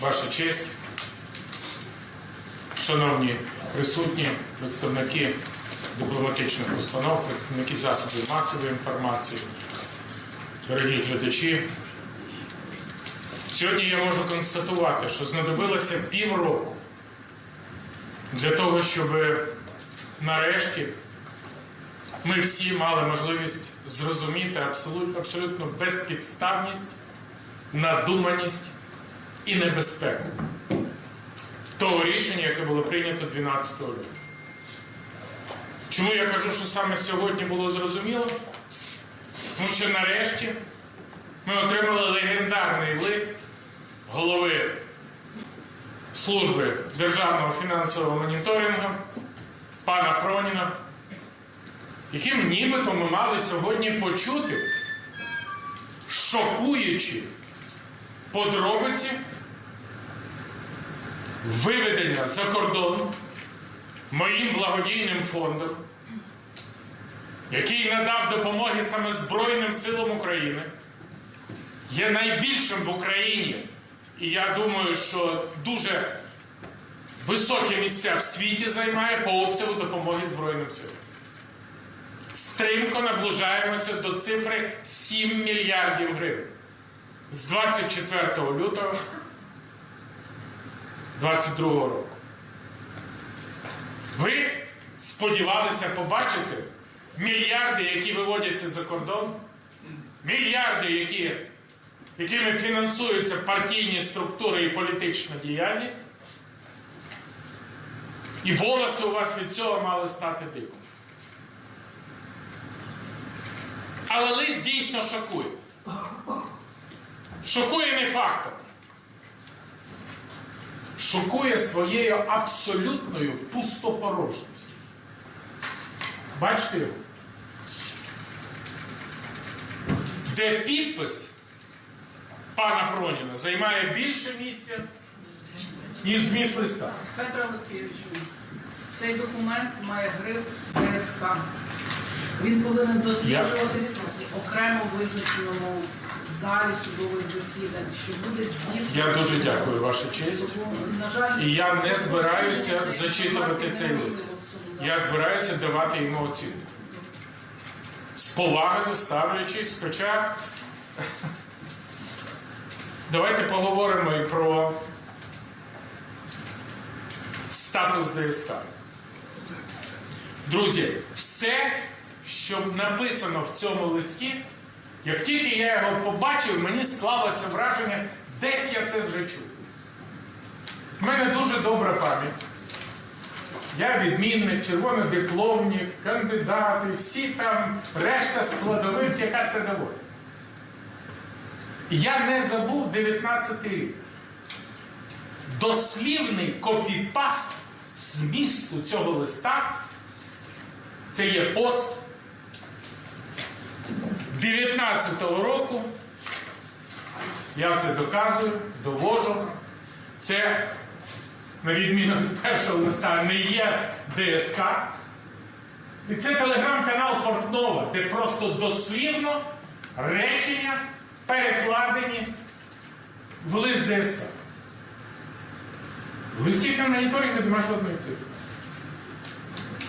Ваша честь, шановні присутні, представники дипломатичних установ, представники засобів масової інформації, дорогі глядачі. Сьогодні я можу констатувати, що знадобилося півроку для того, щоб нарешті ми всі мали можливість зрозуміти абсолютно, абсолютно безпідставність, надуманість і небезпеку того рішення, яке було прийнято 12 лютого. Чому я кажу, що саме сьогодні було зрозуміло? Тому що нарешті ми отримали легендарний лист голови служби державного фінансового моніторингу пана Проніна, яким нібито ми мали сьогодні почути шокуючі подробиці виведення за кордон моїм благодійним фондом, який надав допомоги саме Збройним силам України, є найбільшим в Україні. І я думаю, що дуже високі місця в світі займає по обсягу допомоги Збройним силам. Стрімко наближаємося до цифри 7 мільярдів гривень з 24 лютого 2022 року. Ви сподівалися побачити мільярди, які виводяться за кордон, мільярди, які, якими фінансуються партійні структури і політична діяльність. І волоси у вас від цього мали стати диком. Але лист дійсно шокує. Шокує не фактом. Шокує своєю абсолютною пустопорожністю. Бачите його? Де підпис пана Проніна займає більше місця, ніж зміст листа. Петро Олексійовичу, цей документ має гриф ДСК. Він повинен досліджуватись окремо визначеному залі судових засідань, що буде здійснено. Я дуже дякую, ваша честь. На жаль, І я не збираюся зачитувати цей лист. Я збираюся давати йому оцінку. З повагою ставлячись, хоча давайте поговоримо і про статус ДСК. Друзі, все, що написано в цьому листі, як тільки я його побачив, мені склалося враження, десь я це вже чув. У мене дуже добра пам'ять. Я відмінник, червонодипломник, кандидати, всі там решта складових, яка це доводить. Я не забув 19 рік. Дослівний копіпаст змісту цього листа. Це є пост 19-го року. Я це доказую, довожу. Це на відміну від першого листа, не є ДСК. І це телеграм-канал Портнова, де просто дослівно речення перекладені в лист ДСК. В листі фінмоніторингу немає жодної цифри.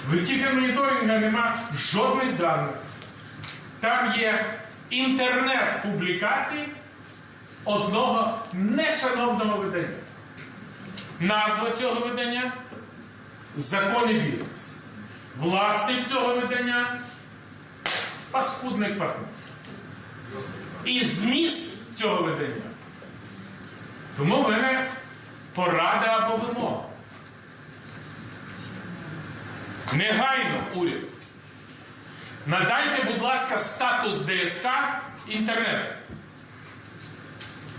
В листі фінмоніторингу немає жодних даних. Там є інтернет-публікації одного нешановного видання. Назва цього видання Закон бізнес. Власник цього видання паскудник партнер. І зміст цього видання. Тому в мене порада або вимога. Негайно уряд. Надайте, будь ласка, статус ДСК інтернету.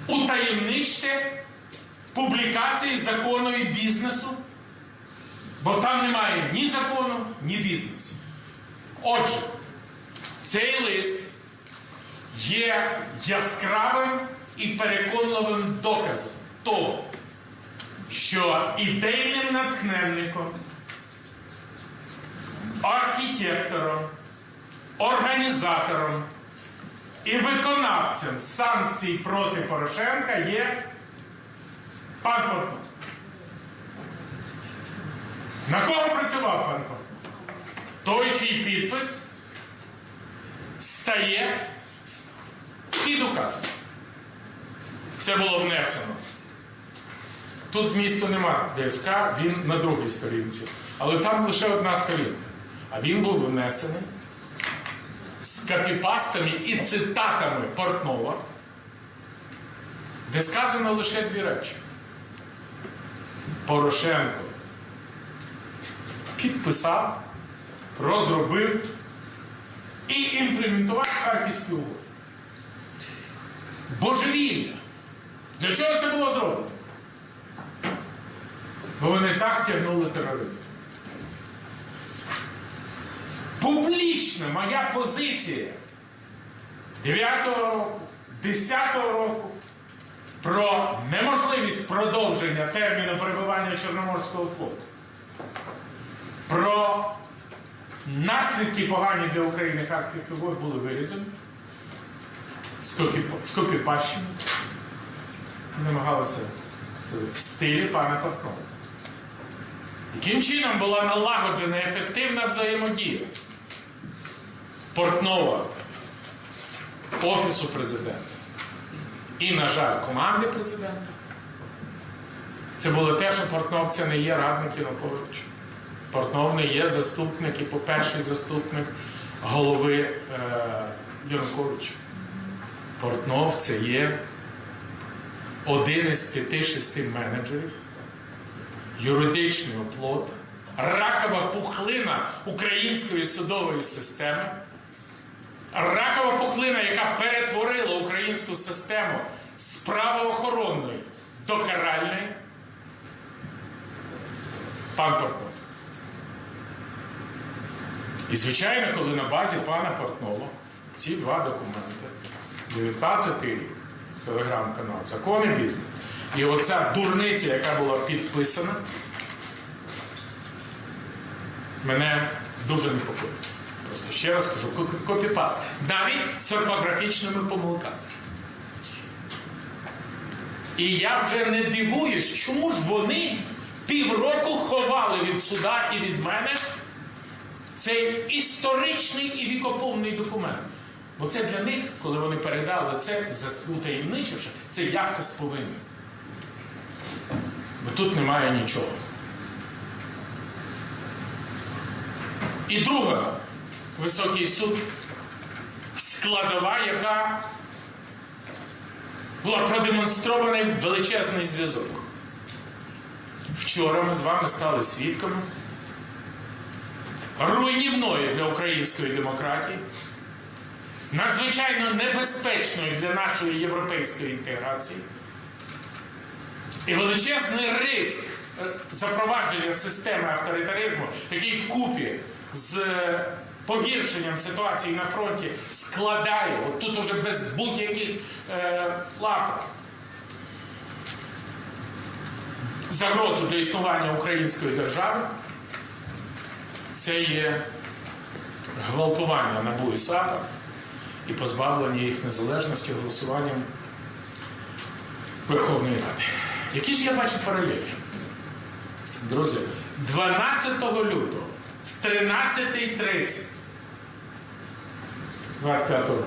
Утаємничте публікації закону і бізнесу, бо там немає ні закону, ні бізнесу. Отже, цей лист є яскравим і переконливим доказом того, що ідейним натхненником, архітектором, організатором і виконавцем санкцій проти Порошенка є Пан Портнов. На кого працював пан Портнов? Той, чий підпис стає під указом. Це було внесено. Тут змісту нема ДСК, він на другій сторінці. Але там лише одна сторінка. А він був внесений з копіпастами і цитатами Портнова, де сказано лише дві речі. Порошенко підписав, розробив і імплементував Харківську угоду. Божевілля. Для чого це було зроблено? Бо вони так тягнули терористів. Публічна моя позиція. 9-го року, 10-го року про неможливість продовження терміну перебування Чорноморського флоту, про наслідки погані для України Харківських угод були вирізані, скопі- скопіпащені, намагалися це в стилі пана Портнова. Яким чином була налагоджена ефективна взаємодія Портнова, Офісу президента і, на жаль, команди президента? Це було те, що Портнов це не є радник Януковича. Портнов не є заступник і по перший заступник голови е, Януковича. Портнов це є один із п'яти-шести менеджерів юридичний оплот, ракова пухлина української судової системи, ракова пухлина, яка перетворила українську систему з правоохоронної до каральної. Пан Портнов. І, звичайно, коли на базі пана Портнова ці два документи, 19 рік, телеграм-канал, закони бізнес, і оця дурниця, яка була підписана, мене дуже непокоїть. Просто ще раз кажу, копіпаст. Навіть з орфографічними помилками. І я вже не дивуюсь, чому ж вони півроку ховали від суда і від мене цей історичний і вікоповний документ. Бо це для них, коли вони передали це, за- утаємничивши, це явка з повинним. Бо тут немає нічого. І друга, високий суд, складова, яка була продемонстрований величезний зв'язок. Вчора ми з вами стали свідками руйнівної для української демократії, надзвичайно небезпечної для нашої європейської інтеграції. І величезний риск е, запровадження системи авторитаризму, який вкупі з е, погіршенням ситуації на фронті складає, от тут уже без будь-яких е, лапок, загрозу для існування української держави, це є гвалтування НАБУ і САПа і позбавлення їх незалежності голосуванням Верховної Ради. Які ж я бачу паралелі? Друзі, 12 лютого в 13.30 25 року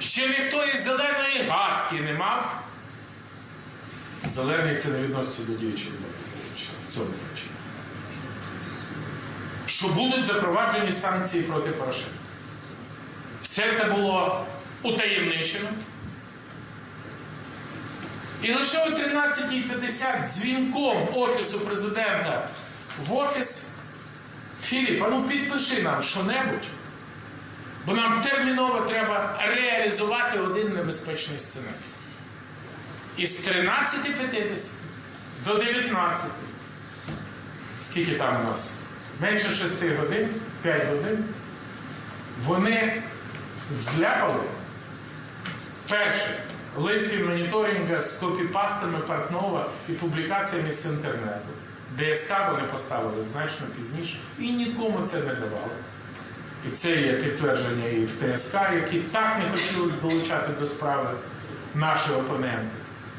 ще ніхто із зеленої гадки не мав. Зелений це не відноситься до влади в цьому речі. Що будуть запроваджені санкції проти Порошенка. Все це було утаємничено. І лише о 13.50 дзвінком Офісу президента в офіс Філіп, а ну підпиши нам що-небудь, бо нам терміново треба реалізувати один небезпечний сценарій. Із 13.50 до 19. Скільки там у нас? Менше 6 годин, 5 годин. Вони зляпали перше лист моніторингу з копіпастами Портнова і публікаціями з інтернету. ДСК вони поставили значно пізніше і нікому це не давали. І це є підтвердження і в ТСК, які так не хотіли долучати до справи наші опоненти,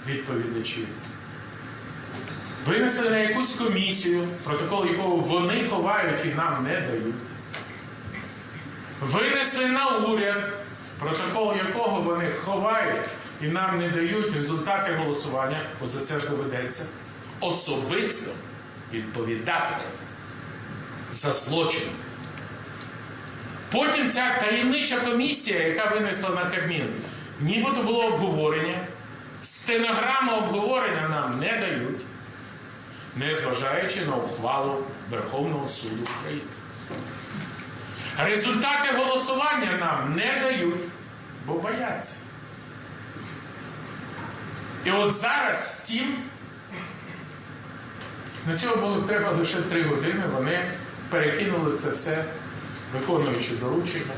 відповідачі. винесли на якусь комісію, протокол якого вони ховають і нам не дають. Винесли на уряд, протокол якого вони ховають і нам не дають результати голосування, бо за це ж доведеться особисто відповідати за злочин. Потім ця таємнича комісія, яка винесла на Кабмін, нібито було обговорення, стенограму обговорення нам не дають, незважаючи на ухвалу Верховного суду України. Результати голосування нам не дають, бо бояться. І от зараз всім на цього було треба лише три години. Вони перекинули це все, виконуючи доручення.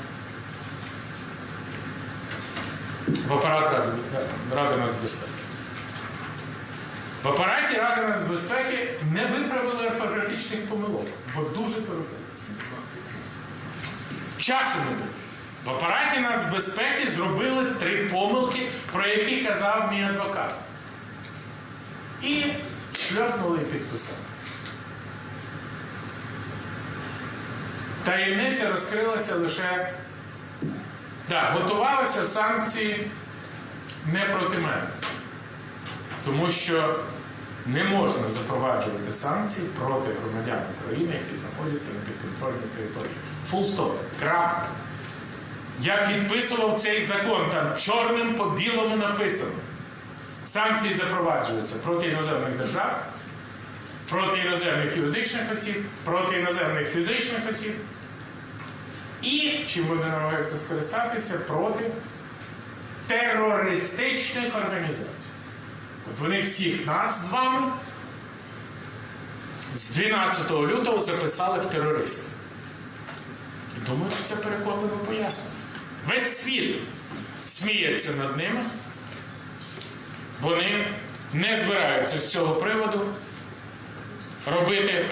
В апарат Ради, нацбезпеки. В апараті Ради нацбезпеки не виправили орфографічних помилок, бо дуже торопилися. Часу не було. В апараті нацбезпеки зробили три помилки, про які казав мій адвокат. І шльопнули і підписали. Таємниця розкрилася лише. Так, готувалися санкції не проти мене. Тому що не можна запроваджувати санкції проти громадян України, які знаходяться на підконтрольній території. Фул стоп. Крапка. Я підписував цей закон, там чорним по білому написано. Санкції запроваджуються проти іноземних держав, проти іноземних юридичних осіб, проти іноземних фізичних осіб. І чим вони намагаються скористатися проти терористичних організацій. От вони всіх нас з вами з 12 лютого записали в терористи. Думаю, що це переконливо пояснено. Весь світ сміється над ними. Вони не збираються з цього приводу робити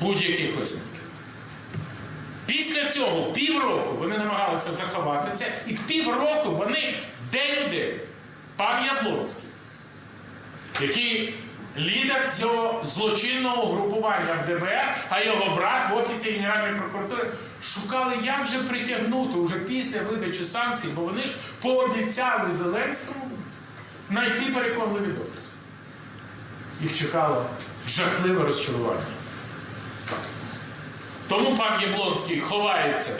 будь-яких висновків. Після цього півроку вони намагалися заховати це, і півроку вони день-один, пан Яблонський, який лідер цього злочинного групування в ДБР, а його брат в Офісі Генеральної прокуратури шукали, як же притягнути уже після видачі санкцій, бо вони ж пообіцяли Зеленському знайти переконливі докази. Їх чекало жахливе розчарування. Тому пан Яблонський ховається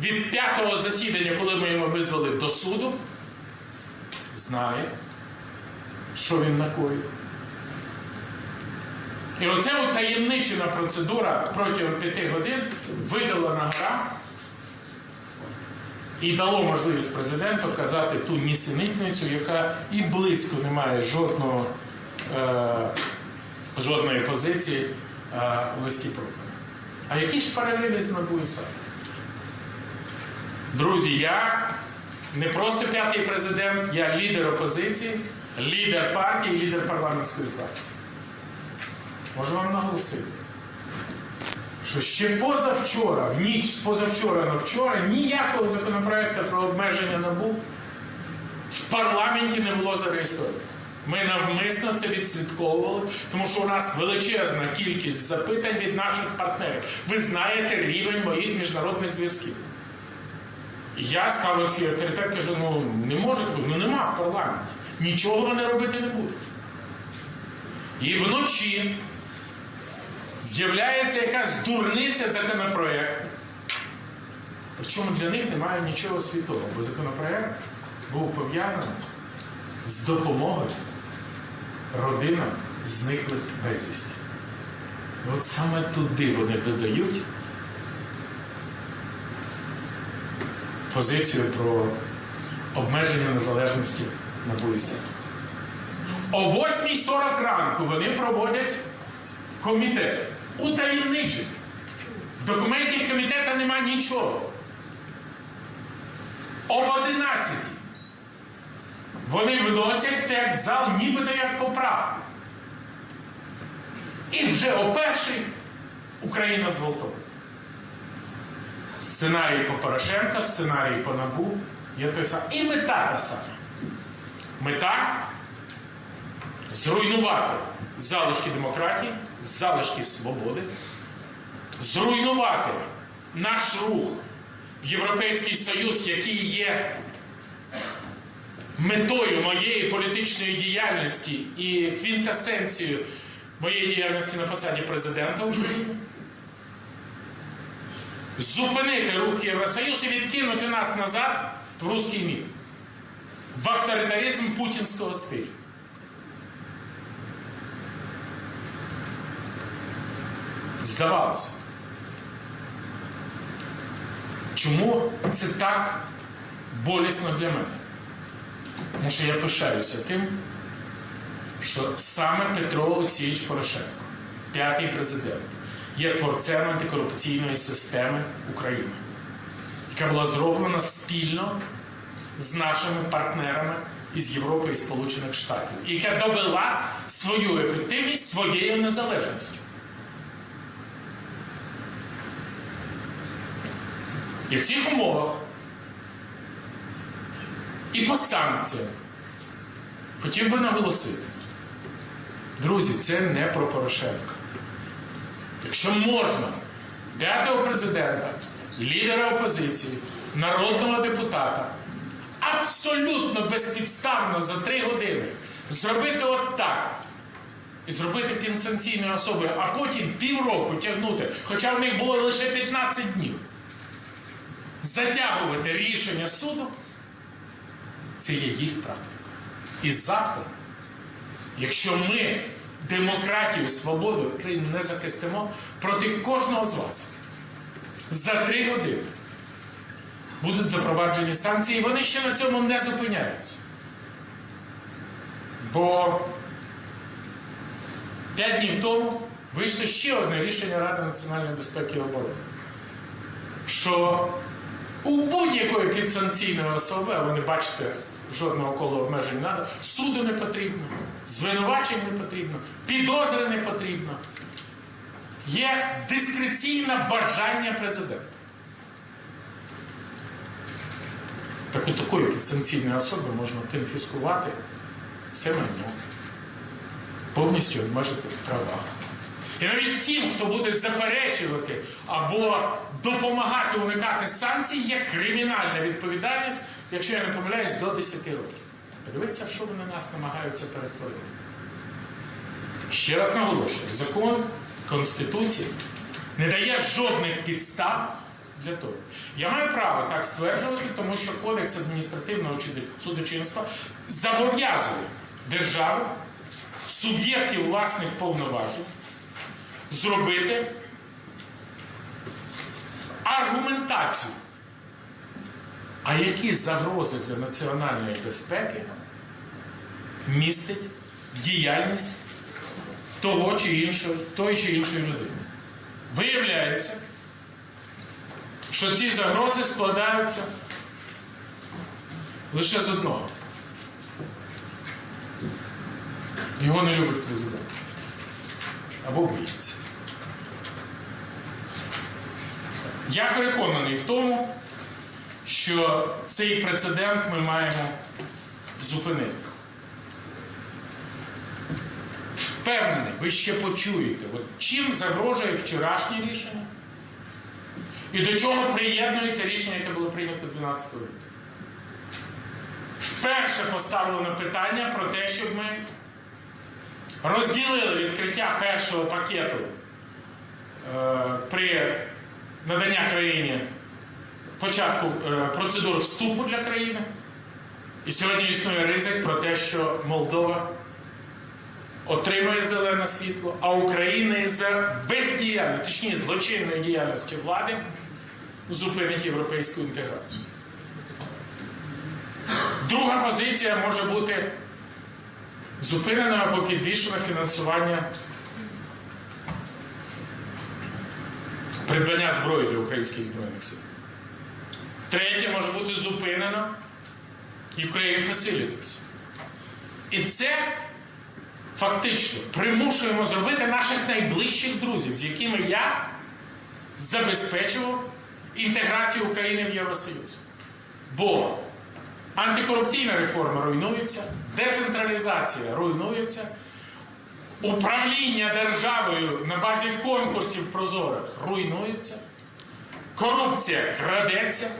від п'ятого засідання, коли ми його визвали до суду, знає, що він накоїв. І оце таємничена процедура протягом п'яти годин видала на гора і дало можливість президенту казати ту нісенітницю, яка і близько не має жодного, е, жодної позиції е, у листі Прокопа. А які ж паралелі з НАБУ і САП? Друзі, я не просто п'ятий президент, я лідер опозиції, лідер партії, лідер парламентської фракції. Можу вам наголосити, що ще позавчора, в ніч з позавчора на вчора, ніякого законопроекту про обмеження НАБУ в парламенті не було зареєстровано. Ми навмисно це відслідковували, тому що у нас величезна кількість запитань від наших партнерів. Ви знаєте рівень моїх міжнародних зв'язків. Я ставив авторитет, кажу, ну не може бути, ну нема в парламенті. Нічого вони робити не будуть. І вночі з'являється якась дурниця законопроекту. Причому для них немає нічого світового, бо законопроект був пов'язаний з допомогою родинам зниклих безвісті. От саме туди вони додають позицію про обмеження незалежності на БУСі. О 8.40 ранку вони проводять комітет. Утаємничений. В документі комітету немає нічого. Об 11 вони вносять текст в зал нібито як поправку. І вже о першій Україна зґвалтована. Сценарій по Порошенка, сценарій по НАБУ є той самий. І мета та сама. Мета зруйнувати залишки демократії, залишки свободи, зруйнувати наш рух в Європейський Союз, який є метою моєї політичної діяльності і квінтесенцією моєї діяльності на посаді президента України. Зупинити рух Євросоюз і відкинути нас назад в русський мір, в авторитаризм путінського стилю. Здавалося. Чому це так болісно для мене? Тому що я пишаюся тим, що саме Петро Олексійович Порошенко, п'ятий президент, є творцем антикорупційної системи України, яка була зроблена спільно з нашими партнерами із Європи і Сполучених Штатів, яка довела свою ефективність своєю незалежністю. І в цих умовах і по санкціям хотів би наголосити, друзі, це не про Порошенка. Якщо можна п'ятого президента, лідера опозиції, народного депутата абсолютно безпідставно за три години зробити от так і зробити підсанкційною особою, а потім півроку тягнути, хоча в них було лише 15 днів затягувати рішення суду, це є їх практика. І завтра, якщо ми демократію, свободу в країні не захистимо, проти кожного з вас за три години будуть запроваджені санкції, і вони ще на цьому не зупиняються. Бо п'ять днів тому вийшло ще одне рішення Ради національної безпеки і оборони, що у будь-якої підсанкційної особи, а ви бачите жодного колу обмежень не треба, суду не потрібно, звинувачень не потрібно, підозри не потрібно. Є дискреційне бажання президента. Так у такої підсанкційної особи можна конфіскувати все майно, повністю обмежити в правах. І навіть тим, хто буде заперечувати або допомагати уникати санкцій, є кримінальна відповідальність, якщо я не помиляюсь, до 10 років. Подивіться, що вони нас намагаються перетворити. Ще раз наголошую, закон Конституції не дає жодних підстав для того. Я маю право так стверджувати, тому що Кодекс адміністративного судочинства зобов'язує державу, суб'єктів власних повноважень зробити аргументацію. А які загрози для національної безпеки містить діяльність того чи іншого, тої чи іншої людини? Виявляється, що ці загрози складаються лише з одного. Його не любить президент або боїться. Я переконаний в тому, що цей прецедент ми маємо зупинити. Впевнений, ви ще почуєте, от чим загрожує вчорашнє рішення і до чого приєднується рішення, яке було прийнято 12 лютого. Вперше поставлено питання про те, щоб ми розділили відкриття першого пакету е, при наданні країні початку е, процедур вступу для країни. І сьогодні існує ризик про те, що Молдова отримує зелене світло, а Україна із-за бездіяльності, точніше злочинної діяльності влади зупинить європейську інтеграцію. Друга позиція може бути зупинено або підвішено фінансування придбання зброї для українських збройних сил. Третє може бути зупинено Ukraine Facilities. І це фактично примушуємо зробити наших найближчих друзів, з якими я забезпечував інтеграцію України в Євросоюз. Бо Антикорупційна реформа руйнується, децентралізація руйнується, управління державою на базі конкурсів прозорих руйнується, корупція крадеться,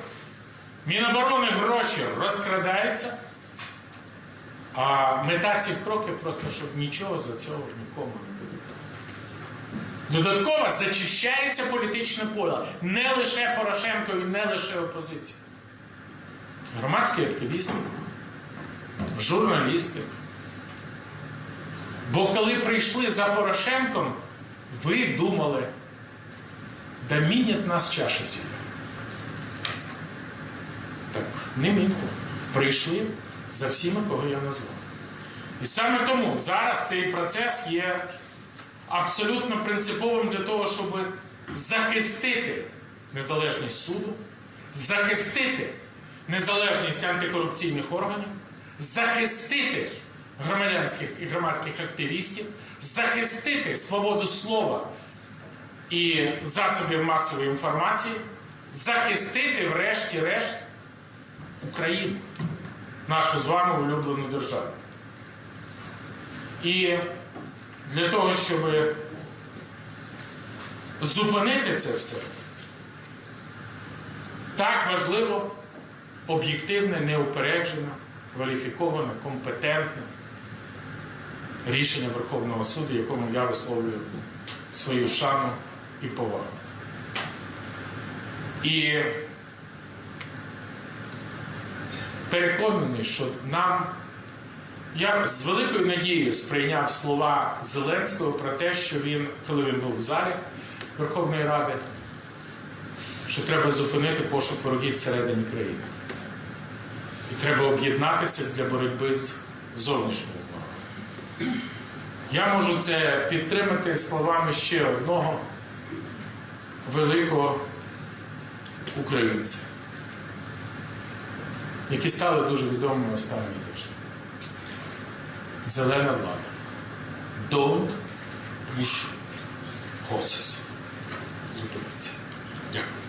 Міноборони гроші розкрадаються. А мета цих кроків просто, щоб нічого за цього нікому не буде. Додатково зачищається політичне поле. Не лише Порошенко і не лише опозиція. Громадські активісти, журналісти. Бо коли прийшли за Порошенком, ви думали, да мінять нас чаша сіля. Так, не мінку. Прийшли за всіма, кого я назвав. І саме тому зараз цей процес є абсолютно принциповим для того, щоб захистити незалежність суду, захистити незалежність антикорупційних органів, захистити громадянських і громадських активістів, захистити свободу слова і засобів масової інформації, захистити, врешті-решт, Україну, нашу з вами улюблену державу. І для того, щоб зупинити це все, так важливо об'єктивне, неупереджене, кваліфіковане, компетентне рішення Верховного суду, якому я висловлюю свою шану і повагу. І переконаний, що нам я з великою надією сприйняв слова Зеленського про те, що він, коли він був в залі Верховної Ради, що треба зупинити пошук ворогів всередині країни. І треба об'єднатися для боротьби з зовнішньою ворогом. Я можу це підтримати словами ще одного великого українця, які стали дуже відомими останні тижні. Зелена влада. Don't push horses. Зупиніться. Дякую.